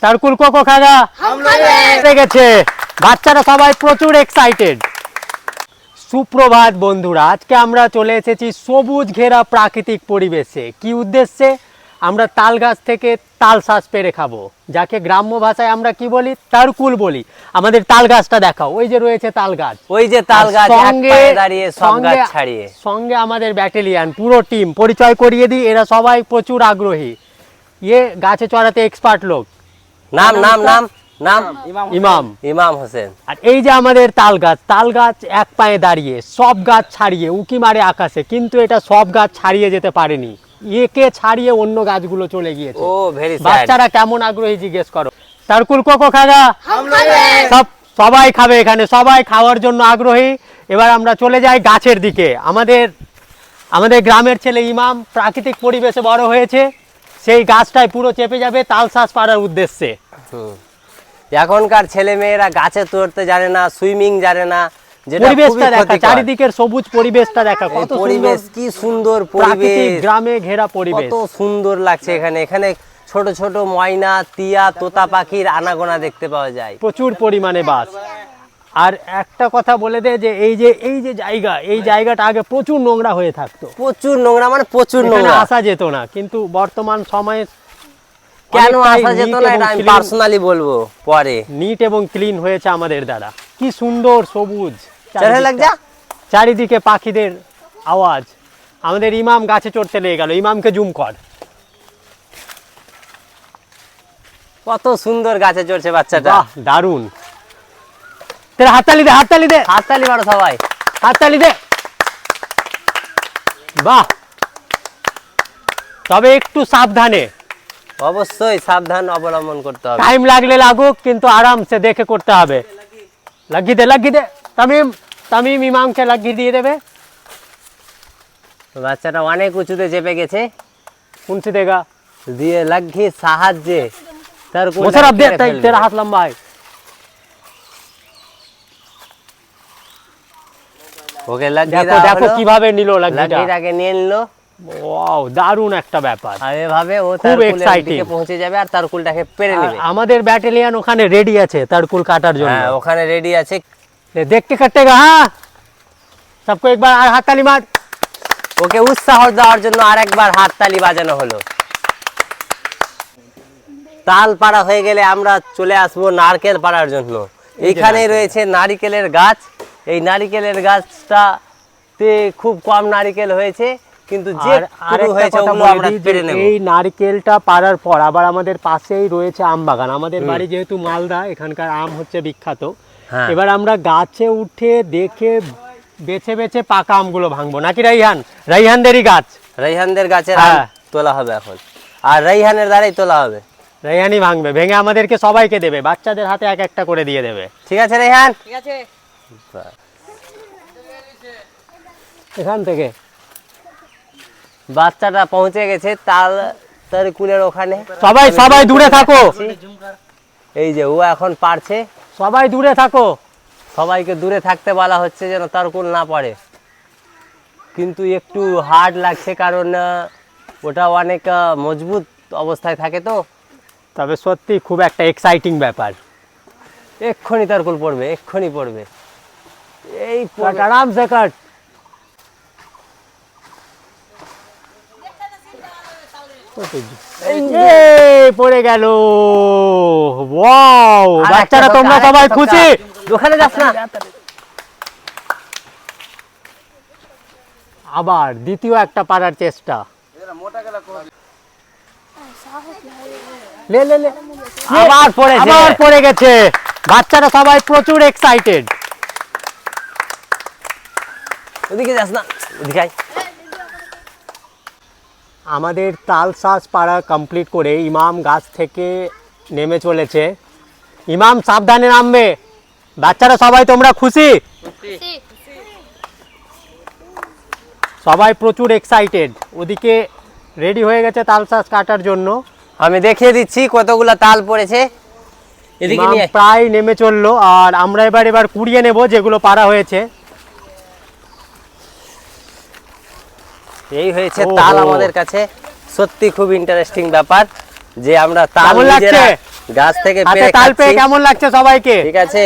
তারকুল কোকো খাগা। এসে গেছে। বাচ্চারা সবাই প্রচুর এক্সাইটেড সুপ্রভাত বন্ধুরা আজকে আমরা চলে এসেছি সবুজ ঘেরা প্রাকৃতিক পরিবেশে। কি উদ্দেশ্যে? আমরা তাল গাছ থেকে তাল শ্বাস পেরে খাব। যাকে গ্রাম্য ভাষায় আমরা কি বলি? তারকুল বলি। আমাদের তাল গাছটা দেখাও। ওই যে রয়েছে তাল গাছ ওই যে তাল গাছ সঙ্গে- দাঁড়িয়ে সঙ্গে- ছাড়িয়ে। সঙ্গে আমাদের ব্যাটালিয়ান পুরো টিম পরিচয় করিয়ে দিই এরা সবাই প্রচুর আগ্রহী। ইয়ে গাছে চড়াতে এক্সপার্ট লোক। নাম নাম নাম নাম? ইমাম ইমাম। হোসেন। আর এই যে আমাদের তাল গাছ তাল গাছ এক পায়ে দাঁড়িয়ে সব গাছ ছাড়িয়ে উকি মারে আকাশে কিন্তু এটা সব গাছ ছাড়িয়ে যেতে পারেনি। একে ছাড়িয়ে অন্য গাছগুলো চলে গিয়েছে। ও ভেরি স্যাড বাচ্চারা কেমন আগ্রহী জিজ্ঞেস করো। তারকুল কোকো খাগা? সব সবাই খাবে এখানে সবাই খাওয়ার জন্য আগ্রহী। এবার আমরা চলে যাই গাছের দিকে। আমাদের আমাদের গ্রামের ছেলে ইমাম প্রাকৃতিক পরিবেশে বড় হয়েছে। সেই গাছটায় পুরো চেপে যাবে তালশ্বাস পাড়ার উদ্দেশ্যে। এখনকার ছেলে মেয়েরা গাছে তুলতে জানে না সুইমিং জানে না পরিবেশটা দেখা চারিদিকের সবুজ পরিবেশটা দেখা কত পরিবেশ কি সুন্দর পরিবেশ। গ্রামে ঘেরা পরিবেশ। কত সুন্দর লাগছে এখানে। এখানে ছোট ছোট ময়না টিয়া তোতা পাখির আনাগোনা দেখতে পাওয়া যায়। প্রচুর পরিমাণে বাস। আর একটা কথা বলে দে যে এই যে এই যে জায়গা এই জায়গাটা আগে প্রচুর নোংরা হয়ে থাকতো। প্রচুর নোংরা মানে প্রচুর নোংরা। আসা যেত না কিন্তু বর্তমান সময়ে কেন আসা যেত না এটা আমি পার্সোনালি বলব পরে। নিট এবং ক্লিন হয়েছে আমাদের দ্বারা। কি সুন্দর সবুজ চারিদিকে পাখিদের আওয়াজ। আমাদের ইমাম গাছে চড়তে লেগে গেল ইমামকে জুম কর। কত সুন্দর গাছে চড়ছে বাচ্চাটা। দারুণ তেরা হাততালি দে হাততালি দে হাততালি মারো সবাই হাততালি দে বাহ তবে একটু সাবধানে। অবশ্যই সাবধান অবলম্বন করতে হবে। টাইম লাগলে লাগুক কিন্তু আরামসে দেখে করতে হবে। লাগিয়ে দে লাগিয়ে দে। তামিম তামিম ইমামকে লাগিয়ে দিয়ে দেবে। বাচ্চাটা অনেক উঁচুতে চেপে গেছে। উনসি দেগা। দিয়ে লাগিয়ে সাহায্যে তার দে হাত লম্বা है ওকে দেখো দেখো কীভাবে নিল নিয়ে ওয়াও একটা ব্যাপার। আর ও খুব পৌঁছে যাবে আর পেরে নেবে। আমাদের ওখানে রেডি আছে কাটার জন্য। হ্যাঁ ওখানে রেডি আছে। দেখতে হ্যাঁ। সবকো একবার আর মার। ওকে উৎসাহ দেওয়ার জন্য বাজানো হলো। তাল পাড়া হয়ে গেলে আমরা চলে আসব নারকেল পাড়ার জন্য। এখানে রয়েছে নারিকেলের গাছ। এই নারিকেলের গাছটাতে খুব কম নারিকেল হয়েছে কিন্তু যে আর হয়েছে ওগুলো আমরা পেরে নেব। এই নারকেলটা পাড়ার পর আবার আমাদের পাশেই রয়েছে আম বাগান। আমাদের বাড়ি যেহেতু মালদা এখানকার আম হচ্ছে বিখ্যাত। হ্যাঁ। এবার আমরা গাছে উঠে দেখে বেছে বেছে পাকা আমগুলো ভাঙবো। নাকি রাইহান? রাইহানদেরই গাছ। রাইহানদের গাছের আম হ্যাঁ। তোলা হবে এখন। আর রাইহানের দ্বারাই তোলা হবে। রাইহানই ভাঙবে। ভেঙে আমাদেরকে সবাইকে দেবে। বাচ্চাদের হাতে এক একটা করে দিয়ে দেবে। ঠিক আছে রাইহান? এখান থেকে। বাচ্চাটা পৌঁছে গেছে তাল তার কুলের ওখানে। সবাই সবাই দূরে থাকো। এই যে ও এখন পারছে। সবাই দূরে থাকো। সবাইকে দূরে থাকতে বলা হচ্ছে যেন তার কুল না পড়ে। কিন্তু একটু হার্ড লাগছে কারণ ওটা অনেক মজবুত অবস্থায় থাকে তো। তবে সত্যি খুব একটা এক্সাইটিং ব্যাপার। এক্ষুনি তার কুল পড়বে এক্ষুনি পড়বে। এই কাট পড়ে গেল। ওয়াও বাচ্চারা তোমরা সবাই খুশি? যাস না। আবার দ্বিতীয় একটা পারার চেষ্টা। লে লে লে। আবার পড়েছে। আবার পড়ে গেছে। বাচ্চারা সবাই প্রচুর এক্সাইটেড ওদিকে যাস না ওদিকে আমাদের তাল শ্বাস পাড়া কমপ্লিট করে ইমাম গাছ থেকে নেমে চলেছে। ইমাম সাবধানে নামবে। বাচ্চারা সবাই তোমরা খুশি? সবাই প্রচুর এক্সাইটেড ওদিকে রেডি হয়ে গেছে তাল কাটার জন্য। আমি দেখিয়ে দিচ্ছি কতগুলো তাল পড়েছে। এদিকে নিয়ে আয়। প্রায় নেমে চলল আর আমরা এবার এবার কুড়িয়ে নেব যেগুলো পারা হয়েছে। এই হয়েছে তাল আমাদের কাছে। সত্যি খুব ইন্টারেস্টিং ব্যাপার যে আমরা তাল লাগছে? গাছ থেকে তাল পেয়ে কেমন লাগছে সবাইকে? ঠিক আছে।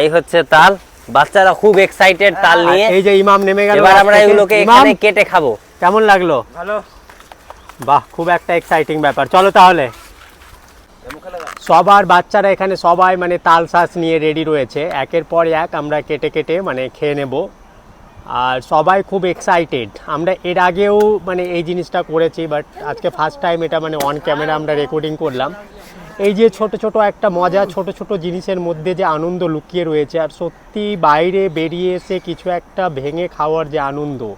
এই হচ্ছে তাল। বাচ্চারা খুব এক্সাইটেড তাল নিয়ে। এই যে ইমাম নেমে গেল এবার আমরা এগুলোকে এখানে কেটে খাব। কেমন লাগল? ভালো। বাহ খুব একটা এক্সাইটিং ব্যাপার। চলো তাহলে। সবার বাচ্চারা এখানে সবাই মানে তাল শ্বাস নিয়ে রেডি রয়েছে। একের পর এক আমরা কেটে কেটে মানে খেয়ে নেব। আর সবাই খুব এক্সাইটেড আমরা এর আগেও মানে এই জিনিসটা করেছি বাট আজকে ফার্স্ট টাইম এটা মানে অন ক্যামেরা আমরা রেকর্ডিং করলাম। এই যে ছোট ছোট একটা মজা ছোট ছোট জিনিসের মধ্যে যে আনন্দ লুকিয়ে রয়েছে আর সত্যি বাইরে বেরিয়ে এসে কিছু একটা ভেঙে খাওয়ার যে আনন্দ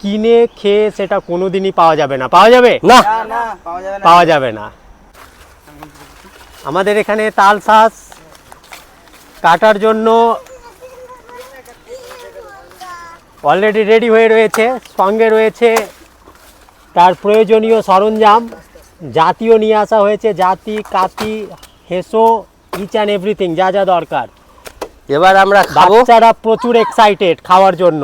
কিনে খেয়ে সেটা কোনোদিনই পাওয়া যাবে না। পাওয়া যাবে? না। না না পাওয়া যাবে না। পাওয়া যাবে না। আমাদের এখানে তাল শাঁস কাটার জন্য অলরেডি রেডি হয়ে রয়েছে সঙ্গে রয়েছে তার প্রয়োজনীয় সরঞ্জাম জাতীয় নিয়ে আসা হয়েছে জাতি কাতি হেসো ইচ অ্যান্ড এভরিথিং যা যা দরকার। এবার আমরা খাব। বাচ্চারা প্রচুর এক্সাইটেড খাওয়ার জন্য।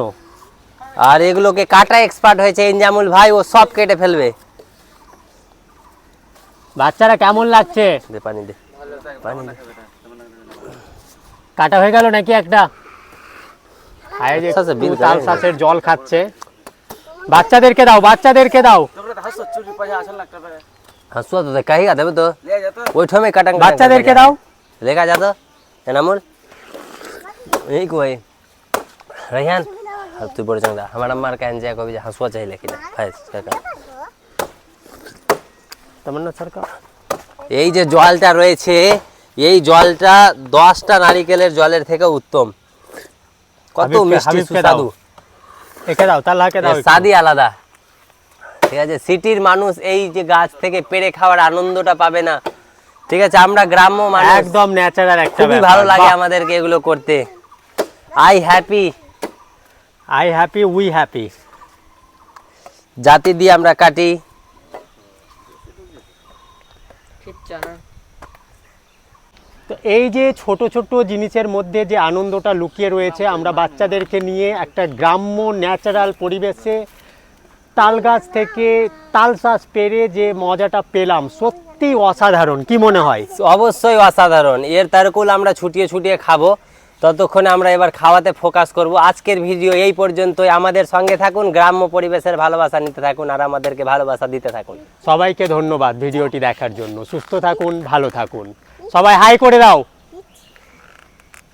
আর এগুলোকে কাটা এক্সপার্ট হয়েছে ইনজামুল ভাই ও সব কেটে ফেলবে। বাচ্চারা কেমন লাগছে? দে পানি দে। পানি কাটা হয়ে গেল নাকি একটা আয় যে আচ্ছা, আচ্ছা, বিল একটু তাল জল খাচ্ছে। বাচ্চাদেরকে দাও বাচ্চাদেরকে দাও। হাসুয়া তো গা দেবে তো। ওই ঠমে কাটাং বাচ্চাদেরকে দাও। লেখা যা তো এনামুল। এই তুই বড় চাঙ্গা আমার আমার কেন যা কবি হাসুয়া চাইলে কিনা ভাই কাকা সরকার এই যে জলটা রয়েছে এই জলটা দশটা নারিকেলের জলের থেকে উত্তম। কত মিষ্টি সুস্বাদু। একে দাও তাল্লাহকে দাও স্বাদই আলাদা। ঠিক আছে সিটির মানুষ এই যে গাছ থেকে পেড়ে খাওয়ার আনন্দটা পাবে না। ঠিক আছে আমরা গ্রাম্য মানুষ। একদম ন্যাচারাল একটা খুবই ভালো লাগে আমাদেরকে এগুলো করতে। I happy. I happy we happy. জাতি দিয়ে আমরা কাটি। এই যে ছোট ছোট জিনিসের মধ্যে যে আনন্দটা লুকিয়ে রয়েছে আমরা বাচ্চাদেরকে নিয়ে একটা গ্রাম্য ন্যাচারাল পরিবেশে তাল গাছ থেকে তাল শাঁস পেরে যে মজাটা পেলাম সত্যি অসাধারণ। কি মনে হয়? অবশ্যই অসাধারণ। এর তারকুল আমরা ছুটিয়ে ছুটিয়ে খাব। ততক্ষণে আমরা এবার খাওয়াতে ফোকাস করব। আজকের ভিডিও এই পর্যন্তই। আমাদের সঙ্গে থাকুন গ্রাম্য পরিবেশের ভালোবাসা নিতে থাকুন আর আমাদেরকে ভালোবাসা দিতে থাকুন। সবাইকে ধন্যবাদ ভিডিওটি দেখার জন্য। সুস্থ থাকুন ভালো থাকুন। সবাই হাই করে দাও।